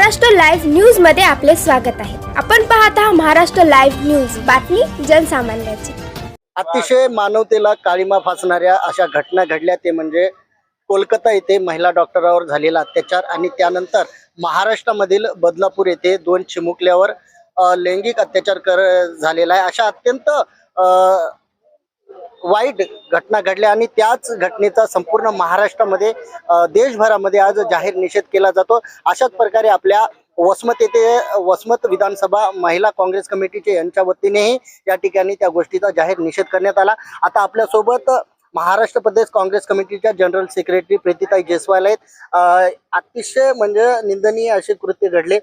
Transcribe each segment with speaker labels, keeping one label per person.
Speaker 1: Maharashtra live न्यूजमध्ये आपले स्वागत आहे. आपण पाहत आहात महाराष्ट्र लाईव्ह न्यूज. बातमी जनसामान्याची.
Speaker 2: अतिशय मानवतेला काळीमा फासणाऱ्या अशा घटना घडल्या. ते म्हणजे कोलकाता येथे महिला डॉक्टरावर झालेला अत्याचार आणि त्यानंतर महाराष्ट्रामधील बदलापूर येथे दोन चिमुकल्यावर लैंगिक अत्याचार कर झालेला आहे. अशा अत्यंत वाईट घटना घडल्या आणि त्याच घटनेचा संपूर्ण महाराष्ट्रामध्ये देशभरामध्ये आज जाहीर निषेध केला जातो. अशाच प्रकारे आपल्या वसमत येथे वसमत विधानसभा महिला काँग्रेस कमिटीचे यांच्या वतीनेही या ठिकाणी त्या गोष्टीचा जाहीर निषेध करण्यात आला. आता आपल्यासोबत महाराष्ट्र प्रदेश काँग्रेस कमिटीच्या जनरल सेक्रेटरी प्रीतीताई जयस्वाल आहेत. अतिशय म्हणजे निंदनीय असे कृत्य घडले.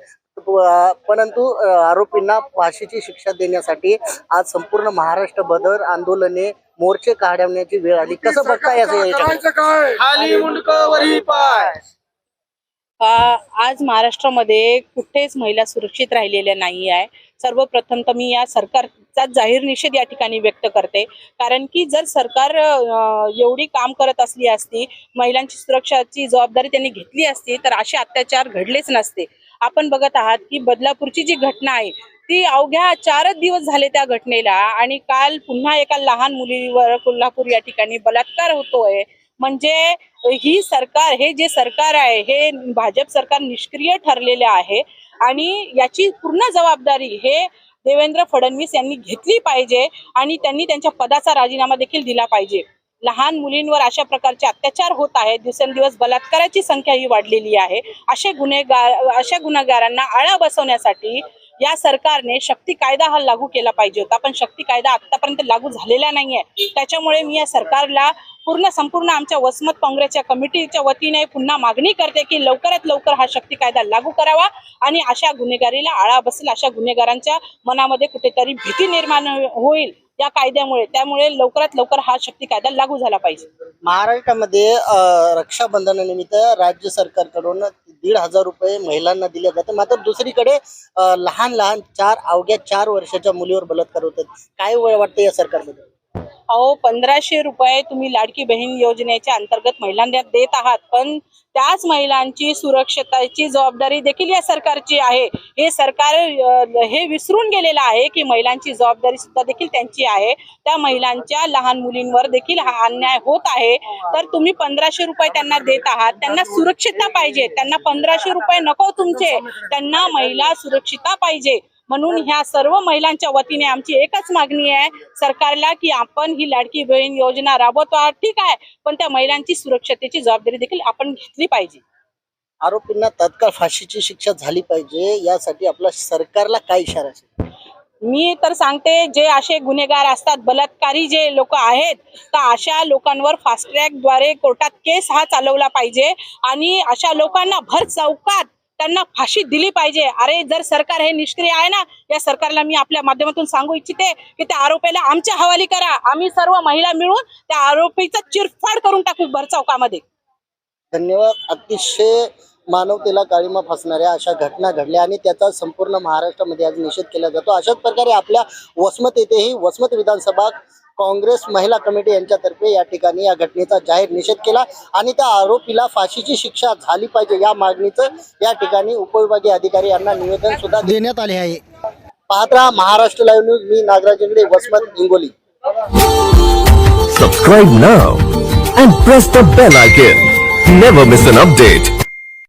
Speaker 2: परंतु आरोपींना फाशीची शिक्षा देण्यासाठी आज संपूर्ण महाराष्ट्र बदर आंदोलने मोर्चे काढण्याची वेळ आली. कसं बघताय याचं याच्याकडे?
Speaker 3: खाली मुंडकवरी पाय.
Speaker 4: अ, आज महाराष्ट्रामध्ये कुठेच महिला सुरक्षित राहिलेल्या नाही आहे. सर्वप्रथम तर मी या सरकारचा जाहीर निषेध या ठिकाणी व्यक्त करते. कारण की जर सरकार एवढी काम करत असली असती महिलांची सुरक्षाची जबाबदारी त्यांनी घेतली असती तर असे अत्याचार घडलेच नसते. आपण बघत आहात की बदलापूरची जी घटना आहे ती अवघ्या चारच दिवस झाले त्या घटनेला आणि काल पुन्हा एका लहान मुलीवर कोल्हापूर या ठिकाणी बलात्कार होतोय. म्हणजे ही सरकार हे जे सरकार आहे हे भाजप सरकार निष्क्रिय ठरलेले आहे आणि याची पूर्ण जबाबदारी हे देवेंद्र फडणवीस यांनी घेतली पाहिजे आणि त्यांनी त्यांच्या पदाचा राजीनामा देखील दिला पाहिजे. लहान मुलींवर अशा प्रकारचे अत्याचार होत आहेत दिवसेंदिवस बलात्काराची संख्या ही वाढलेली आहे. असे गुन्हेगार अशा गुन्हेगारांना आळा बसवण्यासाठी या सरकारने शक्ती कायदा हा लागू केला पाहिजे होता. पण शक्ती कायदा आतापर्यंत लागू झालेला नाहीये. त्याच्यामुळे मी या सरकारला पूर्ण संपूर्ण आमच्या वसमत काँग्रेसच्या कमिटीच्या वतीने पुन्हा मागणी करते की लवकरात लवकर हा शक्ती कायदा लागू करावा आणि अशा गुन्हेगारीला आळा बसेल अशा गुन्हेगारांच्या मनामध्ये कुठेतरी भीती निर्माण होईल या कायद्यामुळे. त्यामुळे लवकरात लवकर हा शक्ती कायदा लागू झाला पाहिजे.
Speaker 2: महाराष्ट्रामध्ये रक्षाबंधनानिमित्त राज्य सरकारकडून दीड हजार रुपये महिलांना दिले जाते. मात्र दुसरीकडे लहान लहान चार अवघ्या चार वर्षाच्या मुलीवर बलात्कार होतात काय वाटतं या सरकारमध्ये
Speaker 4: अहो पंधराशे रुपये तुम्ही लाडकी बहीण योजनेच्या अंतर्गत महिलांना देत आहात पण त्याच महिलांची सुरक्षताची जबाबदारी देखील या सरकारची आहे. हे सरकार हे विसरून गेलेलं आहे की महिलांची जबाबदारी सुद्धा देखील त्यांची आहे. त्या महिलांच्या लहान मुलींवर देखील हा अन्याय होत आहे. तर तुम्ही पंधराशे रुपये त्यांना देत आहात त्यांना सुरक्षितता पाहिजे. त्यांना पंधराशे रुपये नको तुमचे. त्यांना महिला सुरक्षितता पाहिजे. म्हणून ह्या सर्व महिलांच्या वतीने आमची एकच मागणी आहे सरकारला की आपण ही लाडकी बहीण योजना राबवतो. आहात ठीक आहे पण त्या महिलांची सुरक्षतेची जबाबदारी देखील आपण घेतली पाहिजे.
Speaker 2: आरोपींना तात्काळ फाशीची शिक्षा झाली पाहिजे यासाठी आपला सरकारला काय इशारा असेल?
Speaker 4: मी तर सांगते जे असे गुन्हेगार असतात बलात्कारी जे लोक आहेत तर अशा लोकांवर फास्ट ट्रॅकद्वारे कोर्टात केस हा चालवला पाहिजे आणि अशा लोकांना भर चौकात त्यांना फाशी दिली पाहिजे. अरे जर सरकार हे निष्क्रिय आहे ना या सरकारला मी आपल्या माध्यमातून सांगू इच्छिते की त्या आरोपीला आमच्या हवाली करा. आम्ही सर्व महिला मिळून त्या आरोपीचा चिरफाड करून टाकू भरचौकामध्ये
Speaker 2: धन्यवाद. अतिशय मानवतेला काळीमा फसणाऱ्या अशा घटना घडल्या आणि त्याचा संपूर्ण महाराष्ट्रामध्ये आज निषेध केला जातो. अशाच प्रकारे आपल्या वसमत येथेही वसमत विधानसभा काँग्रेस महिला कमिटी यांच्यातर्फे या ठिकाणी या घटनेचा जाहीर निषेध केला आणि त्या आरोपीला फाशीची शिक्षा झाली पाहिजे या मागणीचं या ठिकाणी उपविभागीय अधिकारी यांना निवेदन सुद्धा देण्यात आले आहे पाहत राहा Maharashtra live news me Nagraj Ingde Vasmat Hingoli
Speaker 5: Subscribe now and press the bell icon. Never miss an update.